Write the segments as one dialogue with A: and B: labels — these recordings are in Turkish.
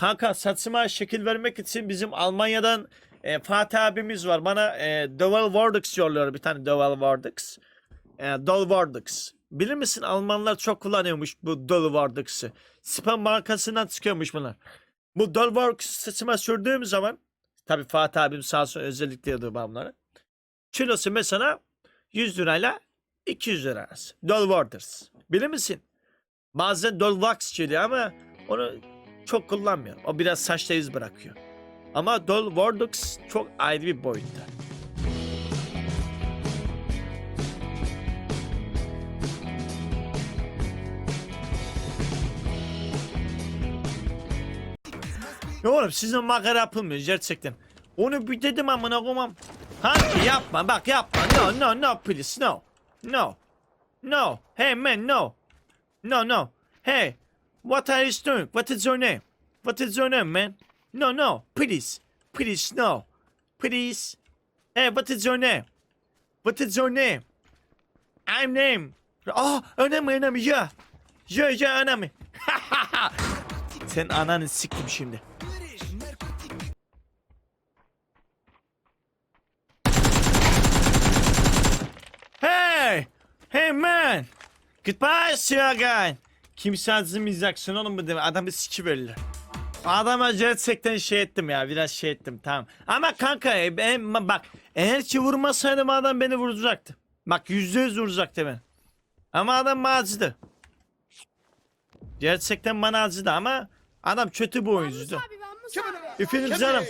A: Kanka saçıma şekil vermek için bizim Almanya'dan e, Fatih abimiz var. Bana e, Dovel Wardux yolluyor bir tane Dovel Wardux. E, Dol Wardux. Bilir misin Almanlar çok kullanıyormuş bu Dol Wardux'ı. Spam markasından çıkıyormuş bunlar. Bu Dol Wardux saçıma sürdüğüm zaman tabi Fatih abim sağ olsun özellikle yazıyor bunları. Kilosu mesela 100 lirayla 200 lira arası. Dol Wardux. Bilir misin? Bazen Dol Wax geliyor ama onu çok kullanmıyorum. O biraz saçta iz bırakıyor. Ama Dol Wardux çok ayrı bir boyutta. Ya oğlum sizin makara yapılmıyor gerçekten. Onu bir dedim amına koymam. Hangi yapma bak yapma. No no no please no. No. No. Hey man no. No no. Hey. What are you doing? What is your name? What is your name man? No no. Please. Please no. Please. Hey what is your name? What is your name? I'm name. Ah önemli önemli ya. Ya ya önemli. Sen ananı siktim şimdi. Hey! Hey man! Goodbye Sierra guy! Kimse azmayacaksın oğlum bu deme. Adamı siki verirler. Adama gerçekten şey ettim ya biraz şey ettim tamam. Ama kanka e, ben, bak eğer ki vurmasaydım adam beni vuracaktı. Bak yüzde yüz vuracaktı beni. Ama adam acıdı. Gerçekten bana acıdı ama adam kötü bir oyuncuydu. Efendim canım.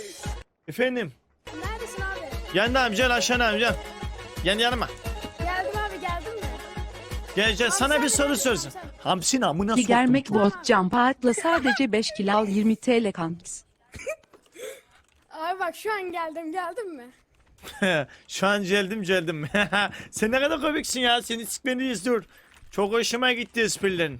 A: Efendim.
B: Neredesin abi?
A: Yanına amca aşağı amca. Yan yanıma. Gel gel sana bir soru
B: sen.
A: Hamsin amına soktum.
C: Tigermek bot jump atla sadece 5 kilo al 20 TL kanks.
B: Abi bak şu an geldim geldim mi?
A: Şu an geldim geldim. Sen ne kadar komiksin ya. Seni sikmeni izliyor. Çok hoşuma gitti esprilerin.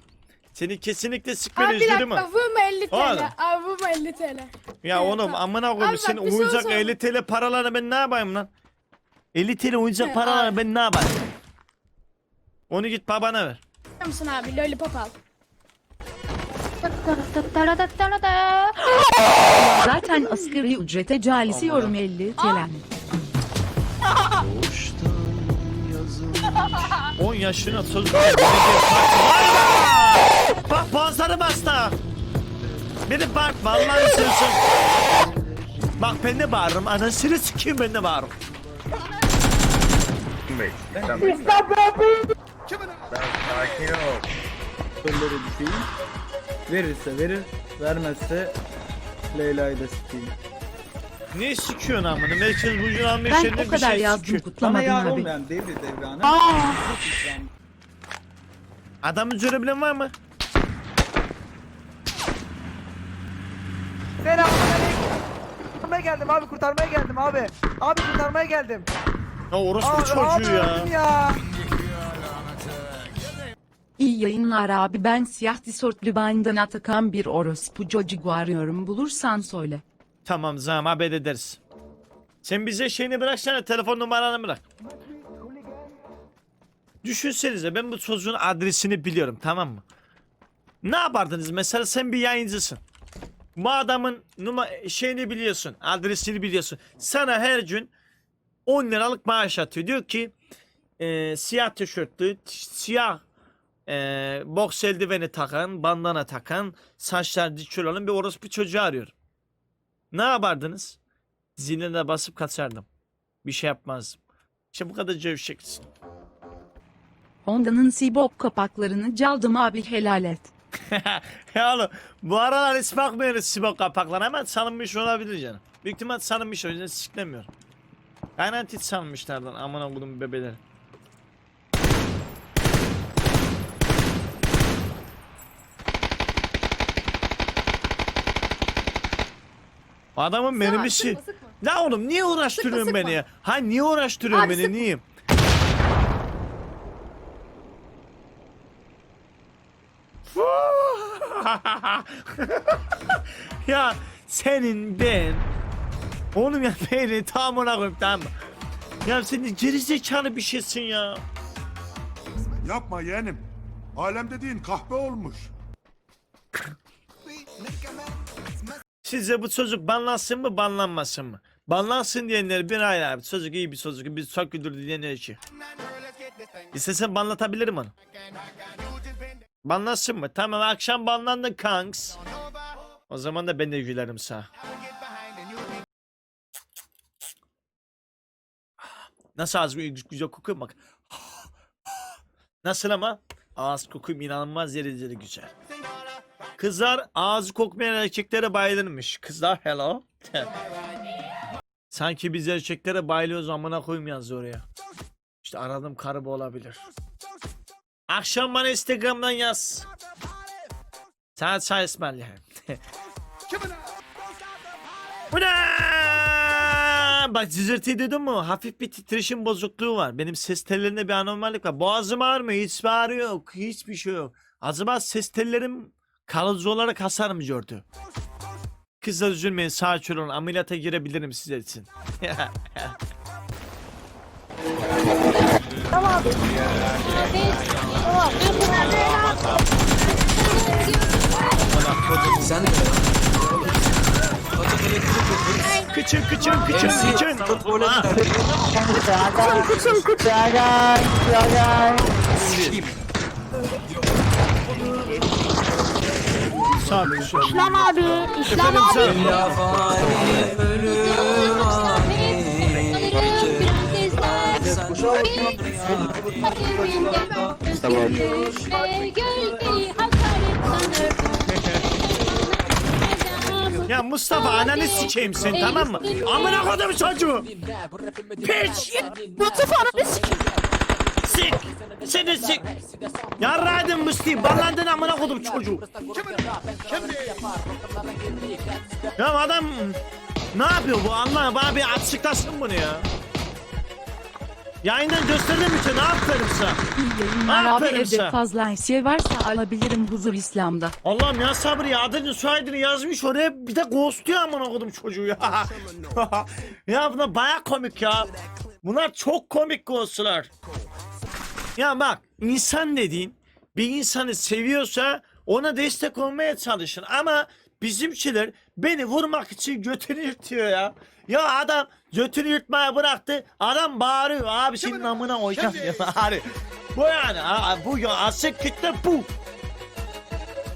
A: Seni kesinlikle
B: Abi bir
A: izliyorum
B: dakika
A: ama.
B: vurma 50 TL.
A: Oğlum.
B: Abi vurma 50 TL.
A: Ya
B: Evet,
A: oğlum
B: tamam.
A: amına
B: Abi
A: koyayım.
B: bak,
A: Senin
B: bir soru
A: oyuncak
B: sor.
A: 50 TL paralarını ben ne yapayım lan? 50 TL oyuncak paralarını ben ne yapayım? Onu git babana ver.
B: Biliyor musun abi lollipop al.
C: Zaten asgari ücrete calisiyorum 50 TL.
A: 10 yaşına söz ver. Bak boğazları bastı. Beni bağırtma Allah'ını seversen. Bak ben de bağırırım. Anasını sikeyim ben de bağırırım.
D: Bey, sen Sen sakin ol.
E: Kolları düşeyim. Verirse verir, vermezse Leyla'yı da sikeyim.
A: Ne sikiyorsun amına? Merkez bucun almış
C: Ben o kadar
A: şey
C: yazdım.
E: Bana
C: kutlamadın
E: yar
C: abi.
E: olmayan devri devranı.
A: Adamın görebilen var mı?
F: Kurtarmaya geldim abi kurtarmaya geldim abi. Abi kurtarmaya geldim.
A: Ya orospu çocuğu ya.
F: öldüm ya.
C: İyi yayınlar abi ben siyah tişörtlü bandan Atakan bir orospu çocuğu arıyorum bulursan söyle.
A: Tamam zamam haber ederiz. Sen bize şeyini bıraksana telefon numaranı bırak. Düşünsenize ben bu çocuğun adresini biliyorum tamam mı? Ne yapardınız mesela sen bir yayıncısın. Bu adamın numa şeyini biliyorsun, adresini biliyorsun. Sana her gün 10 liralık maaş atıyor. Diyor ki e, siyah tişörtlü, siyah e, boks eldiveni takan, bandana takan, saçlar dikül olan bir orospu çocuğu arıyor. Ne yapardınız? Ziline basıp kaçardım. Bir şey yapmazdım. İşte bu kadar cevşeksin.
C: Honda'nın Sibop kapaklarını çaldım abi helal et.
A: ya oğlum bu aralar hiç bakmıyoruz sibok kapaklarına ama salınmış olabilir canım. Büyük ihtimal salınmış o yüzden siklemiyorum. Garanti salınmışlardan aman okudum bebeleri. Adamın mermisi.
B: sıkma, sıkma.
A: La oğlum niye uğraştırıyorsun
B: Sıkma,
A: beni
B: sıkma.
A: ya? Ha niye uğraştırıyorsun
B: Abi
A: beni
B: sıkma.
A: niye? ya senin ben Oğlum ya beni tam ona koyayım tamam mı? Ya senin gerizekalı bir şeysin ya.
G: Yapma yeğenim. Alem dediğin kahpe olmuş.
A: Sizce bu çocuk banlansın mı banlanmasın mı? Banlansın diyenler bir hayır abi. Çocuk iyi bir çocuk. Biz çok güldürdü diyenler iki. İstesen banlatabilirim onu. Banlansın mı? Tamam akşam banlandın kanks. O zaman da ben de gülerim sağ. Nasıl gü- güzel kokuyor bak. Nasıl ama? Ağız kokum inanılmaz derecede güzel. Kızlar ağzı kokmayan erkeklere bayılırmış. Kızlar hello. Sanki biz erkeklere bayılıyoruz amına koyayım yazdı oraya. İşte aradım karı bu olabilir. Akşam bana Instagram'dan yaz. Sana çay ısmarlayayım. Bu ne? Bak cızırtıyı duydun mu? Hafif bir titreşim bozukluğu var. Benim ses tellerinde bir anormallik var. Boğazım ağrımıyor. Hiç ağrı yok. Hiçbir şey yok. Acaba ses tellerim kalıcı olarak hasar mı gördü? Kızlar üzülmeyin. Sakin olun. Ameliyata girebilirim sizler için.
D: Sen de. Atak elektrik yapıyoruz.
A: kıçın kıçın kıçın kıçın.
D: Tuvalet
A: Ah, Ol.
B: İslam abi. İslam abi.
D: Fani, ölüm ani.
A: Ya Mustafa ananı sikeyim sen tamam mı? Amına kodum çocuğu. Piç.
B: Mustafa ananı sikeyim.
A: Sik. Seni sik. Yarraydın Musti. Ballandın amına kodum çocuğu. Ya adam ne yapıyor bu anla bana bir açıklasın bunu ya. Yayından gösterdim için ne aferin sana.
C: Yayınlar abi evde fazla eşya varsa alabilirim huzur İslam'da.
A: Allah'ım ya sabır ya adını soyadını yazmış oraya bir de ghostluyor amına kodum çocuğu ya. ya bunlar baya komik ya. Bunlar çok komik ghostlar. Ya bak insan dediğin bir insanı seviyorsa ona destek olmaya çalışın ama bizimkiler beni vurmak için götünü yırtıyor ya. Ya adam götünü yırtmaya bıraktı adam bağırıyor abi senin amına koyacağım ya. Hani bu yani bu ya asıl kitle bu.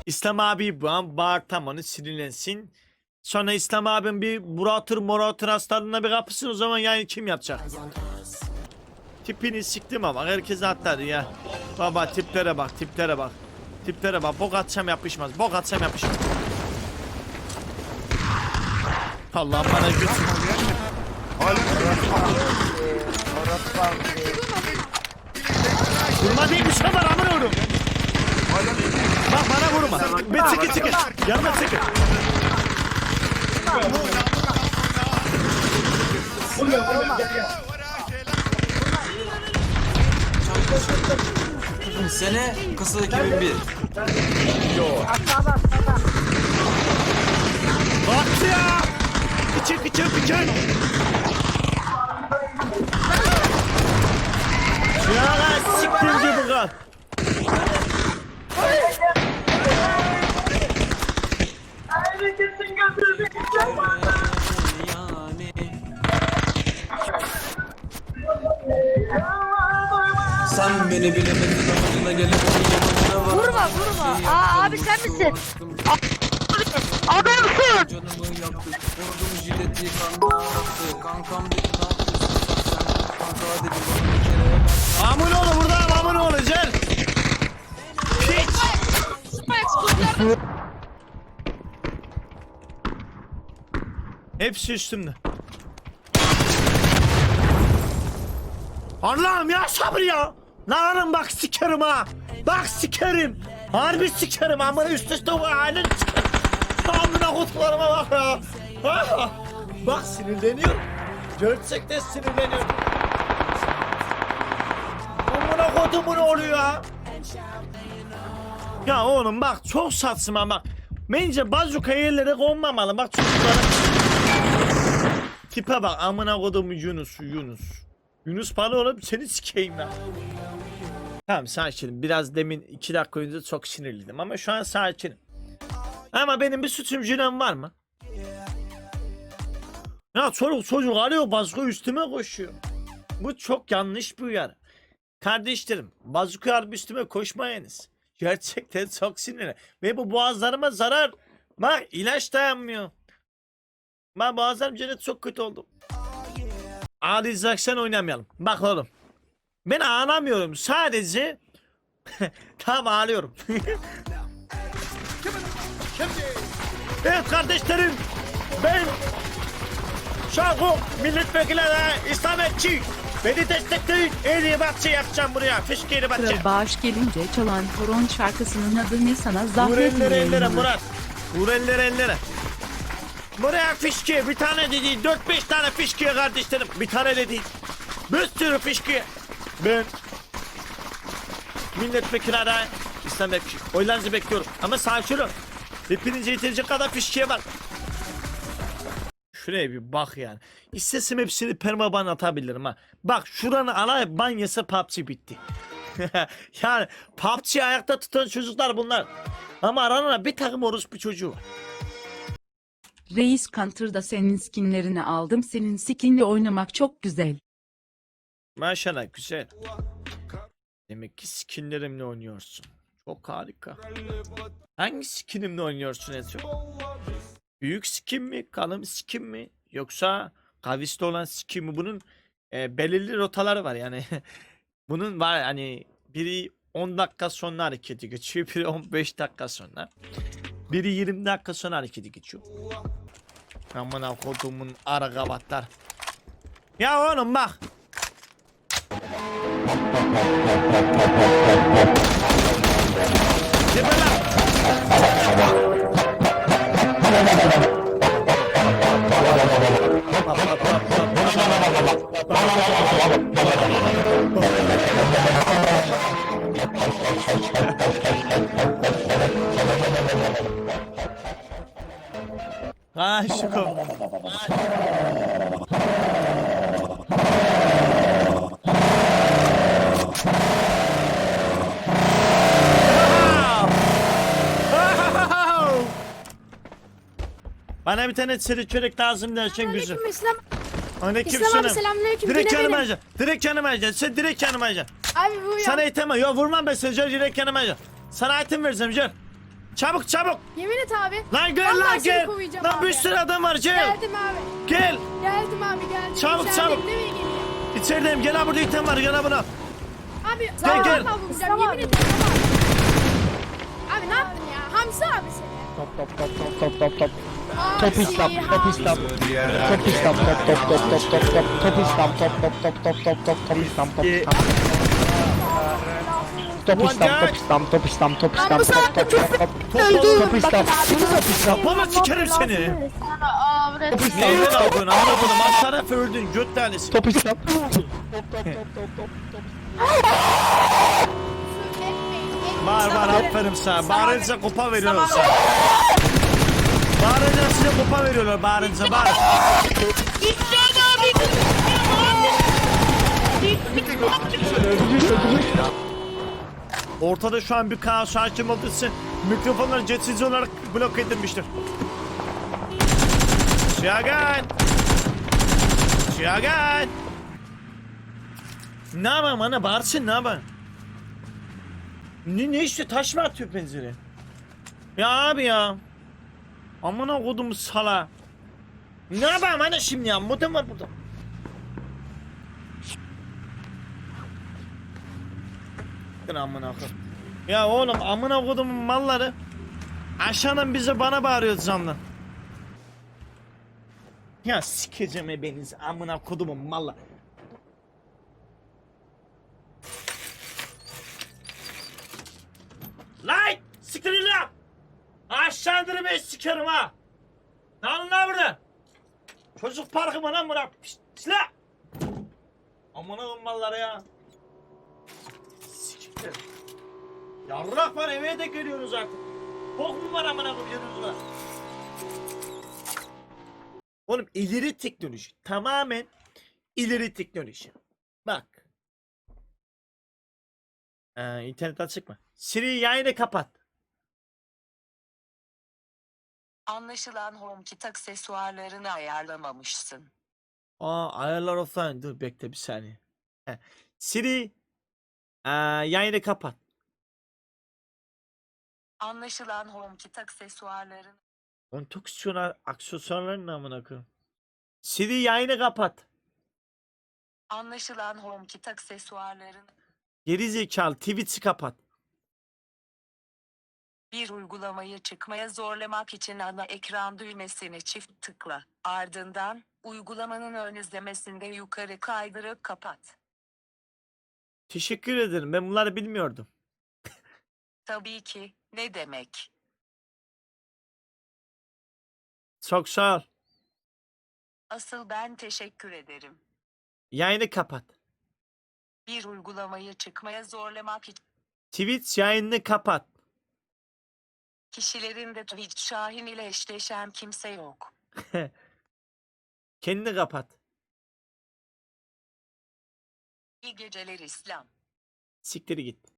A: İslam abi bu an bağırtam onu sinirlensin. Sonra İslam abim bir buratır moratır hastalığına bir kapısın o zaman yani kim yapacak? Tipini siktim ama herkes atladı ya. Baba tiplere bak tiplere bak. Tiplere bak bok atsam yapışmaz bok atsam yapışmaz. Allah bana güç. Vurma diye bir şey var amına oğlum. Bak bana vurma. Bir çıkı çıkı. Yanına çıkı.
D: Sene kısa 2001.
A: Bak ya. Kıçın kıçın kıçın. Ya lan siktir gibi kal.
D: Yani. Sen beni bilemedin amacına gelemedin yanımda var.
B: Vurma vurma. Aa abi sen misin? Adamsın.
D: Canımı yaktı. Vurdum jileti attı. Kankam dedi ne yapıyorsun sen? Kanka dedi bana bir kere bak.
A: Amın oğlu burada amın oğlu gel. Piç. Hepsi üstümde. Allah'ım ya sabır ya. Lan bak sikerim ha. Bak sikerim. Harbi sikerim amına üst üste bu halin. Amına kutularıma bak ya. Ah! Bak sinirleniyorum. Gerçekten sinirleniyorum. Amına kodumun oluyor ya. Ya oğlum bak çok saçma bak. Bence bazuka yerlere konmamalı. Bak çocuklara. Tipe bak amına kodum Yunus Yunus. Yunus bana oğlum seni sikeyim lan. Tamam sakinim. Biraz demin iki dakika önce çok sinirliydim ama şu an sakinim. Ama benim bir suçum günahım var mı? Ya çoluk çocuk arıyor bazuka üstüme koşuyor. Bu çok yanlış bir uyarı. Kardeşlerim bazuka alıp üstüme koşmayınız. Gerçekten çok sinirli. Ve bu boğazlarıma zarar. Bak ilaç dayanmıyor. Ben boğazlarım cennet çok kötü oldu. Ağlayacaksan oynamayalım. Bak oğlum. Ben ağlamıyorum. Sadece tam ağlıyorum. evet kardeşlerim. Ben Şahuk milletvekili ve İslametçi. Beni destekleyin. En iyi bahçe yapacağım buraya. Fışkiri bahçe.
C: Bağış gelince çalan horon şarkısının adı ne sana
A: Vur
C: zahmet
A: ellere ellere. Murat. Vur ellere ellere. Buraya fişki bir tane de değil 4-5 tane fişki kardeşlerim. Bir tane de değil. Bir sürü fişki. Ben milletvekili adayı İslam Bekçi. Oylarınızı bekliyorum. Ama sakin Hepinize yetecek kadar fişkiye var. Şuraya bir bak yani. İstesem hepsini permaban atabilirim ha. Bak şuranı ana ban yese PUBG bitti. yani PUBG ayakta tutan çocuklar bunlar. Ama aralarında bir takım orospu çocuğu var.
C: Reis Counter'da senin skinlerini aldım. Senin skinle oynamak çok güzel.
A: Maşallah güzel. Demek ki skinlerimle oynuyorsun. Çok harika. Hangi skinimle oynuyorsun çok? Büyük skin mi? Kalın skin mi? Yoksa kavisli olan skin mi? Bunun e, belirli rotaları var yani. Bunun var hani biri 10 dakika sonra hareketi geçiyor. Biri 15 dakika sonra. Biri 20 dakika sonra hareketi geçiyor. Aman kodumun ara gavatlar. Ya oğlum bak. Değil mi lan? Aşık ol. Bana bir tane seri çörek lazım dersen güzel.
B: Aleyküm İslam.
A: Aleyküm
B: İslam abi
A: selam.
B: selamünaleyküm.
A: Direkt
B: Yine
A: yanıma
B: benim.
A: alacaksın. Direkt yanıma alacaksın. Sen direkt yanıma alacaksın.
B: Abi bu ya.
A: Sana itemem. Yok vurmam ben seni. Gel direkt yanıma alacaksın. Sana item vereceğim gel. Çabuk çabuk.
B: Yemin et abi.
A: Lan gel
B: Vallahi
A: lan
B: seni
A: gel.
B: kovacağım
A: Lan bir
B: abi.
A: sürü adam var gel.
B: Geldim abi.
A: Gel.
B: Geldim abi geldim.
A: Çabuk,
B: İçerideyim,
A: çabuk.
B: Nereye geleyim?
A: İçerideyim. Gel ha burada item var. Gel ha buna.
B: Abi
A: Gel,
B: sana
A: gel.
B: vuracağım yemin ederim abi. Abi ne yaptın ya? Hamsi abi seni.
E: Top top top top top top top. Top İslam, top. İslam. Top İslam, top top top top top top. Top İslam, top top top top top top. Top İslam, top. Top İslam, top İslam, top İslam, top İslam, top top top top. Top İslam, top İslam.
A: Bana sikerim seni. Neyden aldın? Anlamadım. Aşağıda öldün. Göt tanesi.
E: Top İslam. Top top top top top top.
A: Aferin sana. Bağırınca kupa veriyorlar sana. Bağırınca size kupa veriyorlar. Bağırınca bağır. Ortada şu an bir kaos hakim olduğu için mikrofonlar cetsiz olarak blok edilmiştir. Şagan! Şagan! Ne yapayım ana bağırsın ne yapayım? Ne, ne işte taş mı atıyor pencere? Ya abi ya. Amına kodum sala. Ne yapayım ana şimdi ya? Modem var burada. Dur amına kodum. Ya oğlum amına kodumun malları aşağıdan bize bana bağırıyor zamdan. Ya sikeceğim ebenizi amına kodumun malları. Lan! Siktirin lan! Aşağı indirmeyi sikerim ha! Ne alın lan burada? Çocuk parkı mı lan bura? Aman oğlum malları ya. Siktir. Yarrak var eve de geliyoruz artık. Bok mu var amına koyuyoruz da? Oğlum ileri teknoloji. Tamamen ileri teknoloji. Bak. Ee, internet açık mı? Siri yayını kapat.
H: Anlaşılan HomeKit aksesuarlarını ayarlamamışsın.
A: Aa ayarlar offline. Dur bekle bir saniye. Heh. Siri ee, yayını kapat.
H: Anlaşılan HomeKit aksesuarlarını
A: Kontöksiyon aksesuarların amına koyayım. Siri yayını kapat.
H: Anlaşılan HomeKit aksesuarlarını
A: Geri zekalı Twitch'i kapat.
H: Bir uygulamayı çıkmaya zorlamak için ana ekran düğmesini çift tıkla. Ardından uygulamanın ön izlemesinde yukarı kaydırıp kapat.
A: Teşekkür ederim. Ben bunları bilmiyordum.
H: Tabii ki. Ne demek?
A: Çok sağ ol.
H: Asıl ben teşekkür ederim.
A: Yayını kapat.
H: Bir uygulamayı çıkmaya zorlamak için
A: Twitch yayını kapat.
H: Kişilerin de Twitch Şahin ile eşleşen kimse yok.
A: Kendini kapat.
H: İyi geceler İslam.
A: Siktir git.